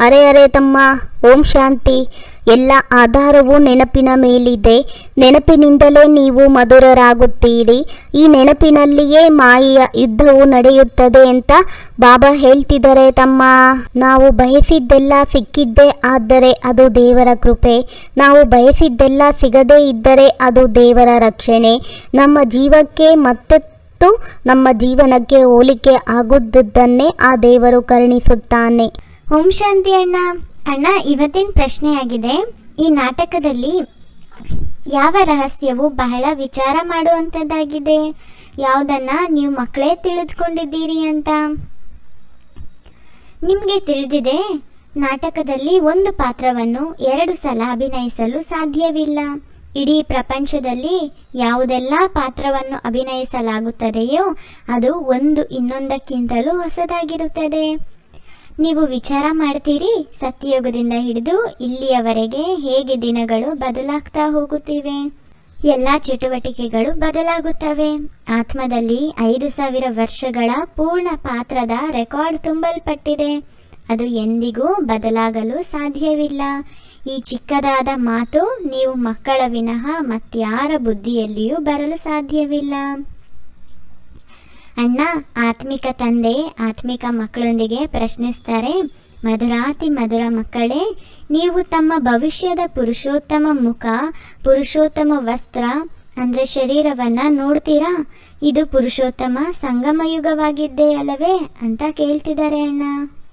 ಅರೆ ಅರೆ ತಮ್ಮ, ಓಂ ಶಾಂತಿ. ಎಲ್ಲ ಆಧಾರವು ನೆನಪಿನ ಮೇಲಿದೆ. ನೆನಪಿನಿಂದಲೇ ನೀವು ಮಧುರರಾಗುತ್ತೀರಿ. ಈ ನೆನಪಿನಲ್ಲಿಯೇ ಮಾಯಿಯ ಯುದ್ಧವು ನಡೆಯುತ್ತದೆ ಅಂತ ಬಾಬಾ ಹೇಳ್ತಿದ್ದಾರೆ ತಮ್ಮ. ನಾವು ಬಯಸಿದ್ದೆಲ್ಲ ಸಿಕ್ಕಿದ್ದೇ ಆದರೆ ಅದು ದೇವರ ಕೃಪೆ. ನಾವು ಬಯಸಿದ್ದೆಲ್ಲ ಸಿಗದೇ ಇದ್ದರೆ ಅದು ದೇವರ ರಕ್ಷಣೆ. ನಮ್ಮ ಜೀವಕ್ಕೆ ಮತ್ತೆ ಮತ್ತು ನಮ್ಮ ಜೀವನಕ್ಕೆ ಹೋಲಿಕೆ ಆಗುದ್ದನ್ನೇ ಆ ದೇವರು ಕರುಣಿಸುತ್ತಾನೆ. ಓಂ ಶಾಂತಿ ಅಣ್ಣ. ಅಣ್ಣ, ಇವತ್ತಿನ ಪ್ರಶ್ನೆಯಾಗಿದೆ? ಈ ನಾಟಕದಲ್ಲಿ ಯಾವ ರಹಸ್ಯವು ಬಹಳ ವಿಚಾರ ಮಾಡುವಂಥದ್ದಾಗಿದೆ ಯಾವುದನ್ನ ನೀವು ಮಕ್ಕಳೇ ತಿಳಿದುಕೊಂಡಿದ್ದೀರಿ ಅಂತ? ನಿಮಗೆ ತಿಳಿದಿದೆ, ನಾಟಕದಲ್ಲಿ ಒಂದು ಪಾತ್ರವನ್ನು ಎರಡು ಸಲ ಅಭಿನಯಿಸಲು ಸಾಧ್ಯವಿಲ್ಲ. ಇಡೀ ಪ್ರಪಂಚದಲ್ಲಿ ಯಾವುದೆಲ್ಲ ಪಾತ್ರವನ್ನು ಅಭಿನಯಿಸಲಾಗುತ್ತದೆಯೋ ಅದು ಒಂದು ಇನ್ನೊಂದಕ್ಕಿಂತಲೂ ಹೊಸದಾಗಿರುತ್ತದೆ. ನೀವು ವಿಚಾರ ಮಾಡ್ತೀರಿ, ಸತ್ಯಯುಗದಿಂದ ಹಿಡಿದು ಇಲ್ಲಿಯವರೆಗೆ ಹೇಗೆ ದಿನಗಳು ಬದಲಾಗ್ತಾ ಹೋಗುತ್ತಿವೆ? ಎಲ್ಲ ಚಟುವಟಿಕೆಗಳು ಬದಲಾಗುತ್ತವೆ. ಆತ್ಮದಲ್ಲಿ ಐದು ಸಾವಿರ ವರ್ಷಗಳ ಪೂರ್ಣ ಪಾತ್ರದ ರೆಕಾರ್ಡ್ ತುಂಬಲ್ಪಟ್ಟಿದೆ. ಅದು ಎಂದಿಗೂ ಬದಲಾಗಲು ಸಾಧ್ಯವಿಲ್ಲ. ಈ ಚಿಕ್ಕದಾದ ಮಾತು ನೀವು ಮಕ್ಕಳ ವಿನಃ ಮತ್ಯಾರ ಬುದ್ಧಿಯಲ್ಲಿಯೂ ಬರಲು ಸಾಧ್ಯವಿಲ್ಲ. ಅಣ್ಣ, ಆತ್ಮಿಕ ತಂದೆ, ಆತ್ಮಿಕ ಮಕ್ಕಳೊಂದಿಗೆ ಪ್ರಶ್ನಿಸ್ತಾರೆ, ಮಧುರಾತಿ ಮಧುರ ಮಕ್ಕಳೇ, ನೀವು ತಮ್ಮ ಭವಿಷ್ಯದ ಪುರುಷೋತ್ತಮ ಮುಖ, ಪುರುಷೋತ್ತಮ ವಸ್ತ್ರ, ಅಂದರೆ ಶರೀರವನ್ನು ನೋಡ್ತೀರಾ? ಇದು ಪುರುಷೋತ್ತಮ, ಸಂಗಮಯುಗವಾಗಿದ್ದೇ ಅಲ್ಲವೇ? ಅಂತ ಕೇಳ್ತಿದ್ದಾರೆ ಅಣ್ಣ.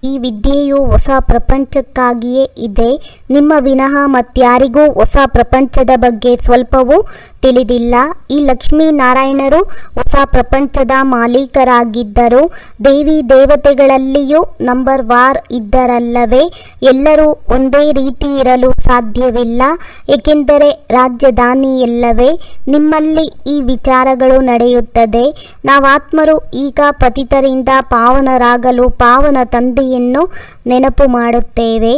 ಈ ವಿದ್ಯೆಯು ಹೊಸ ಪ್ರಪಂಚಕ್ಕಾಗಿಯೇ ಇದೆ. ನಿಮ್ಮ ವಿನಃ ಮತ್ಯಾರಿಗೂ ಹೊಸ ಪ್ರಪಂಚದ ಬಗ್ಗೆ ಸ್ವಲ್ಪವೂ ತಿಳಿದಿಲ್ಲ. ಈ ಲಕ್ಷ್ಮೀನಾರಾಯಣರು ಹೊಸ ಪ್ರಪಂಚದ ಮಾಲೀಕರಾಗಿದ್ದರು. ದೇವಿ ದೇವತೆಗಳಲ್ಲಿಯೂ ನಂಬರ್ ವಾರ್ ಇದ್ದರಲ್ಲವೇ. ಎಲ್ಲರೂ ಒಂದೇ ರೀತಿ ಇರಲು ಸಾಧ್ಯವಿಲ್ಲ. ಏಕೆಂದರೆ ರಾಜಧಾನಿಯಲ್ಲವೇ ನಿಮ್ಮಲ್ಲಿ ಈ ವಿಚಾರಗಳು ನಡೆಯುತ್ತದೆ. ನಾವಾತ್ಮರು ಈಗ ಪತಿತರಿಂದ ಪಾವನರಾಗಲು ಪಾವನ ತಂದೆಯನ್ನು ನೆನಪು ಮಾಡುತ್ತೇವೆ.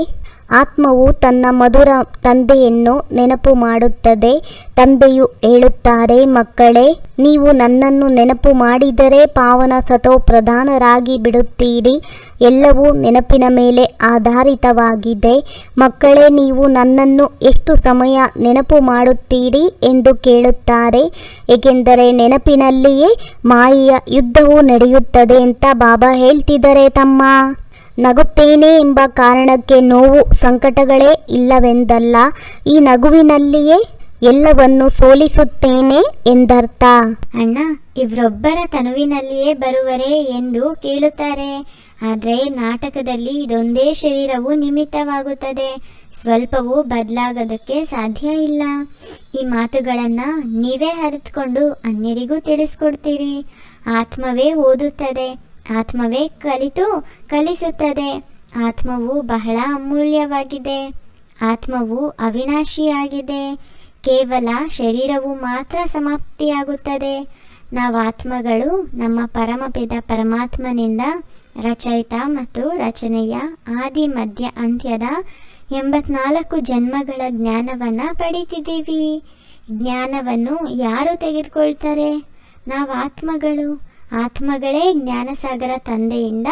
ಆತ್ಮವು ತನ್ನ ಮಧುರ ತಂದೆಯನ್ನು ನೆನಪು ಮಾಡುತ್ತದೆ. ತಂದೆಯು ಹೇಳುತ್ತಾರೆ, ಮಕ್ಕಳೇ, ನೀವು ನನ್ನನ್ನು ನೆನಪು ಮಾಡಿದರೆ ಪಾವನ ಸತೋ ಪ್ರಧಾನರಾಗಿ ಬಿಡುತ್ತೀರಿ. ಎಲ್ಲವೂ ನೆನಪಿನ ಮೇಲೆ ಆಧಾರಿತವಾಗಿದೆ. ಮಕ್ಕಳೇ, ನೀವು ನನ್ನನ್ನು ಎಷ್ಟು ಸಮಯ ನೆನಪು ಮಾಡುತ್ತೀರಿ ಎಂದು ಕೇಳುತ್ತಾರೆ. ಏಕೆಂದರೆ ನೆನಪಿನಲ್ಲಿಯೇ ಮಾಯಿಯ ಯುದ್ಧವು ನಡೆಯುತ್ತದೆ ಅಂತ ಬಾಬಾ ಹೇಳ್ತಿದ್ದಾರೆ ತಮ್ಮ. ನಗುತ್ತೇನೆ ಎಂಬ ಕಾರಣಕ್ಕೆ ನೋವು ಸಂಕಟಗಳೇ ಇಲ್ಲವೆಂದಲ್ಲ, ಈ ನಗುವಿನಲ್ಲಿಯೇ ಎಲ್ಲವನ್ನು ಸೋಲಿಸುತ್ತೇನೆ ಎಂದರ್ಥ. ಅಣ್ಣ, ಇವರೊಬ್ಬರ ತನುವಿನಲ್ಲಿಯೇ ಬರುವರೆ ಎಂದು ಕೇಳುತ್ತಾರೆ. ಆದರೆ ನಾಟಕದಲ್ಲಿ ಇದೊಂದೇ ಶರೀರವು ನಿಮಿತ್ತವಾಗುತ್ತದೆ. ಸ್ವಲ್ಪವೂ ಬದಲಾಗೋದಕ್ಕೆ ಸಾಧ್ಯ ಇಲ್ಲ. ಈ ಮಾತುಗಳನ್ನು ನೀವೇ ಅರಿತುಕೊಂಡು ಅನ್ಯರಿಗೂ ತಿಳಿಸ್ಕೊಡ್ತೀರಿ. ಆತ್ಮವೇ ಓದುತ್ತದೆ. ಆತ್ಮವೇ ಕಲಿತು ಕಲಿಸುತ್ತದೆ. ಆತ್ಮವು ಬಹಳ ಅಮೂಲ್ಯವಾಗಿದೆ. ಆತ್ಮವು ಅವಿನಾಶಿಯಾಗಿದೆ. ಕೇವಲ ಶರೀರವು ಮಾತ್ರ ಸಮಾಪ್ತಿಯಾಗುತ್ತದೆ. ನಾವು ಆತ್ಮಗಳು ನಮ್ಮ ಪರಮಪಿದ ಪರಮಾತ್ಮನಿಂದ ರಚಯಿತ ಮತ್ತು ರಚನೆಯ ಆದಿ, ಮಧ್ಯ, ಅಂತ್ಯದ ಎಂಬತ್ನಾಲ್ಕು ಜನ್ಮಗಳ ಜ್ಞಾನವನ್ನು ಪಡೀತಿದ್ದೀವಿ. ಜ್ಞಾನವನ್ನು ಯಾರು ತೆಗೆದುಕೊಳ್ತಾರೆ? ನಾವು ಆತ್ಮಗಳು. ಆತ್ಮಗಳೇ ಜ್ಞಾನಸಾಗರ ತಂದೆಯಿಂದ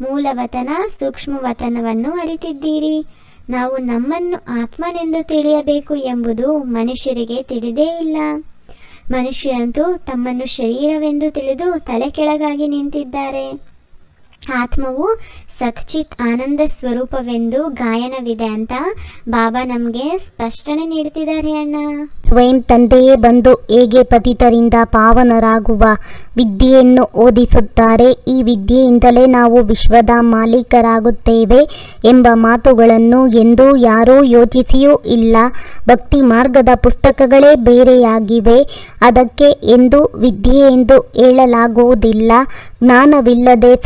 ಮೂಲವತನ, ಸೂಕ್ಷ್ಮವತನವನ್ನು ಅರಿತಿದ್ದೀರಿ. ನಾವು ನಮ್ಮನ್ನು ಆತ್ಮನೆಂದು ತಿಳಿಯಬೇಕು ಎಂಬುದು ಮನುಷ್ಯರಿಗೆ ತಿಳಿದೇ ಇಲ್ಲ. ಮನುಷ್ಯರಂತೂ ತಮ್ಮನ್ನು ಶರೀರವೆಂದು ತಿಳಿದು ತಲೆ ಕೆಳಗಾಗಿ ನಿಂತಿದ್ದಾರೆ. ಆತ್ಮವು ಸತ್ಚಿತ್ ಆನಂದ ಸ್ವರೂಪವೆಂದು ಗಾಯನವಿದೆ ಅಂತ ಬಾಬಾ ನಮಗೆ ಸ್ಪಷ್ಟನೆ ನೀಡುತ್ತಿದ್ದಾರೆ ಅಣ್ಣ. ಸ್ವಯಂ ತಂದೆಯೇ ಬಂದು ಹೇಗೆ ಪತಿತರಿಂದ ಪಾವನರಾಗುವ ವಿದ್ಯೆಯನ್ನು ಓದಿಸುತ್ತಾರೆ, ಈ ವಿದ್ಯೆಯಿಂದಲೇ ನಾವು ವಿಶ್ವದ ಮಾಲೀಕರಾಗುತ್ತೇವೆ ಎಂಬ ಮಾತುಗಳನ್ನು ಎಂದೂ ಯಾರೂ ಯೋಚಿಸಿಯೂ ಇಲ್ಲ. ಭಕ್ತಿ ಮಾರ್ಗದ ಪುಸ್ತಕಗಳೇ ಬೇರೆಯಾಗಿವೆ. ಅದಕ್ಕೆ ಎಂದು ವಿದ್ಯೆ ಎಂದು ಹೇಳಲಾಗುವುದಿಲ್ಲ. ಜ್ಞಾನವಿಲ್ಲದೆ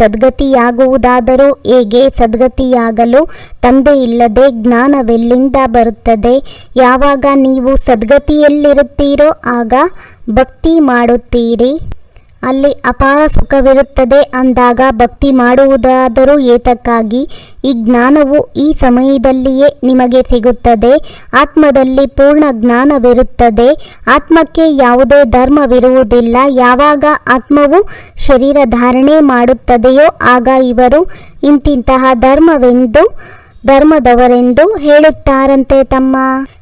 ಸದ್ಗತಿಯಾಗುವುದಾದರೂ ಹೇಗೆ ಸದ್ಗತಿಯಾಗಲು ತಂದೆ ಇಲ್ಲದೆ ಜ್ಞಾನವೆಲ್ಲಿಂದ ಬರುತ್ತದೆ? ಯಾವಾಗ ನೀವು ಸದ್ಗತಿಯಲ್ಲಿರುತ್ತೀರೋ ಆಗ ಭಕ್ತಿ ಮಾಡುತ್ತೀರಿ. ಅಲ್ಲಿ ಅಪಾರ ಸುಖವಿರುತ್ತದೆ ಅಂದಾಗ ಭಕ್ತಿ ಮಾಡುವುದಾದರೂ ಏತಕ್ಕಾಗಿ? ಈ ಜ್ಞಾನವು ಈ ಸಮಯದಲ್ಲಿಯೇ ನಿಮಗೆ ಸಿಗುತ್ತದೆ, ಆತ್ಮದಲ್ಲಿ ಪೂರ್ಣ ಜ್ಞಾನವಿರುತ್ತದೆ. ಆತ್ಮಕ್ಕೆ ಯಾವುದೇ ಧರ್ಮವಿರುವುದಿಲ್ಲ, ಯಾವಾಗ ಆತ್ಮವು ಶರೀರ ಧಾರಣೆ ಮಾಡುತ್ತದೆಯೋ ಆಗ ಇವರು ಇಂತಿಂತಹ ಧರ್ಮವೆಂದು ಧರ್ಮದವರೆಂದು ಹೇಳುತ್ತಾರಂತೆ ತಮ್ಮ.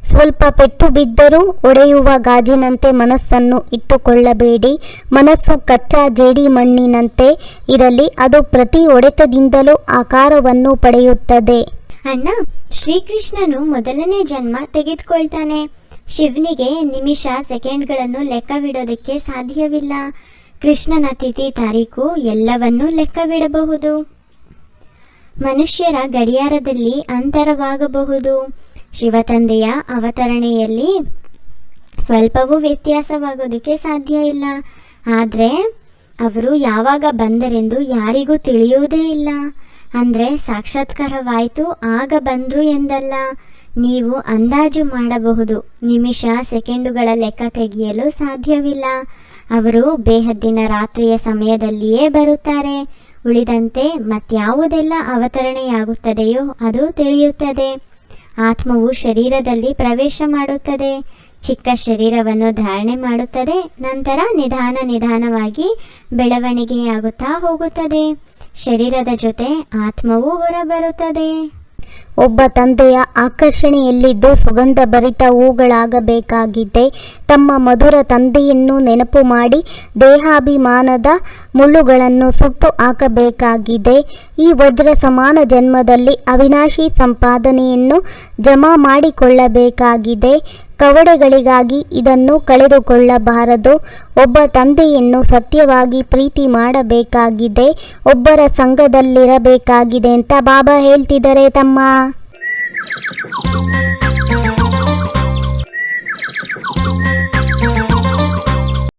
ಸ್ವಲ್ಪ ಪೆಟ್ಟು ಬಿದ್ದರೂ ಒಡೆಯುವ ಗಾಜಿನಂತೆ ಮನಸ್ಸನ್ನು ಇಟ್ಟುಕೊಳ್ಳಬೇಡಿ. ಮನಸ್ಸು ಕಚ್ಚಾ ಜೇಡಿ ಮಣ್ಣಿನಂತೆ ಇರಲಿ. ಅದು ಪ್ರತಿ ಒಡೆತದಿಂದಲೂ ಆಕಾರವನ್ನು ಪಡೆಯುತ್ತದೆ. ಅಣ್ಣ, ಶ್ರೀಕೃಷ್ಣನು ಮೊದಲನೇ ಜನ್ಮ ತೆಗೆದುಕೊಳ್ತಾನೆ. ಶಿವನಿಗೆ ನಿಮಿಷ ಸೆಕೆಂಡ್ಗಳನ್ನು ಲೆಕ್ಕವಿಡೋದಕ್ಕೆ ಸಾಧ್ಯವಿಲ್ಲ. ಕೃಷ್ಣನ ತಿಥಿ ತಾರೀಕು ಎಲ್ಲವನ್ನೂ ಲೆಕ್ಕವಿಡಬಹುದು. ಮನುಷ್ಯರ ಗಡಿಯಾರದಲ್ಲಿ ಅಂತರವಾಗಬಹುದು. ಶಿವತಂದೆಯ ಅವತರಣೆಯಲ್ಲಿ ಸ್ವಲ್ಪವೂ ವ್ಯತ್ಯಾಸವಾಗೋದಕ್ಕೆ ಸಾಧ್ಯ ಇಲ್ಲ. ಆದರೆ, ಅವರು ಯಾವಾಗ ಬಂದರೆಂದು ಯಾರಿಗೂ ತಿಳಿಯುವುದೇ ಇಲ್ಲ. ಅಂದರೆ, ಸಾಕ್ಷಾತ್ಕಾರವಾಯಿತು, ಆಗ ಬಂದರು ಎಂದಲ್ಲ. ನೀವು ಅಂದಾಜು ಮಾಡಬಹುದು. ನಿಮಿಷ, ಸೆಕೆಂಡುಗಳ ಲೆಕ್ಕ ತೆಗೆಯಲು ಸಾಧ್ಯವಿಲ್ಲ. ಅವರು ಬೇಹದ್ದಿನ ರಾತ್ರಿಯ ಸಮಯದಲ್ಲಿಯೇ ಬರುತ್ತಾರೆ. ಉಳಿದಂತೆ ಮತ್ಯಾವುದೆಲ್ಲ ಅವತರಣೆಯಾಗುತ್ತದೆಯೋ ಅದು ತಿಳಿಯುತ್ತದೆ. ಆತ್ಮವು ಶರೀರದಲ್ಲಿ ಪ್ರವೇಶ ಮಾಡುತ್ತದೆ. ಚಿಕ್ಕ ಶರೀರವನ್ನು ಧಾರಣೆ ಮಾಡುತ್ತದೆ. ನಂತರ ನಿಧಾನ ನಿಧಾನವಾಗಿ ಬೆಳವಣಿಗೆಯಾಗುತ್ತಾ ಹೋಗುತ್ತದೆ. ಶರೀರದ ಜೊತೆ ಆತ್ಮವು ಹೊರಬರುತ್ತದೆ. ಒಬ್ಬ ತಂದೆಯ ಆಕರ್ಷಣೆಯಲ್ಲಿದ್ದು ಸುಗಂಧ ಭರಿತ ಹೂಗಳಾಗಬೇಕಾಗಿದೆ. ತಮ್ಮ ಮಧುರ ತಂದೆಯನ್ನು ನೆನಪು ಮಾಡಿ ದೇಹಾಭಿಮಾನದ ಮುಳ್ಳುಗಳನ್ನು ಸುಟ್ಟು ಹಾಕಬೇಕಾಗಿದೆ. ಈ ವಜ್ರ ಸಮಾನ ಜನ್ಮದಲ್ಲಿ ಅವಿನಾಶಿ ಸಂಪಾದನೆಯನ್ನು ಜಮಾ ಮಾಡಿಕೊಳ್ಳಬೇಕಾಗಿದೆ. ಕವಡೆಗಳಿಗಾಗಿ ಇದನ್ನು ಕಳೆದುಕೊಳ್ಳಬಾರದು. ಒಬ್ಬ ತಂದೆಯನ್ನು ಸತ್ಯವಾಗಿ ಪ್ರೀತಿ ಮಾಡಬೇಕಾಗಿದೆ. ಒಬ್ಬರ ಸಂಘದಲ್ಲಿರಬೇಕಾಗಿದೆ ಅಂತ ಬಾಬಾ ಹೇಳ್ತಿದ್ದಾರೆ ತಮ್ಮ.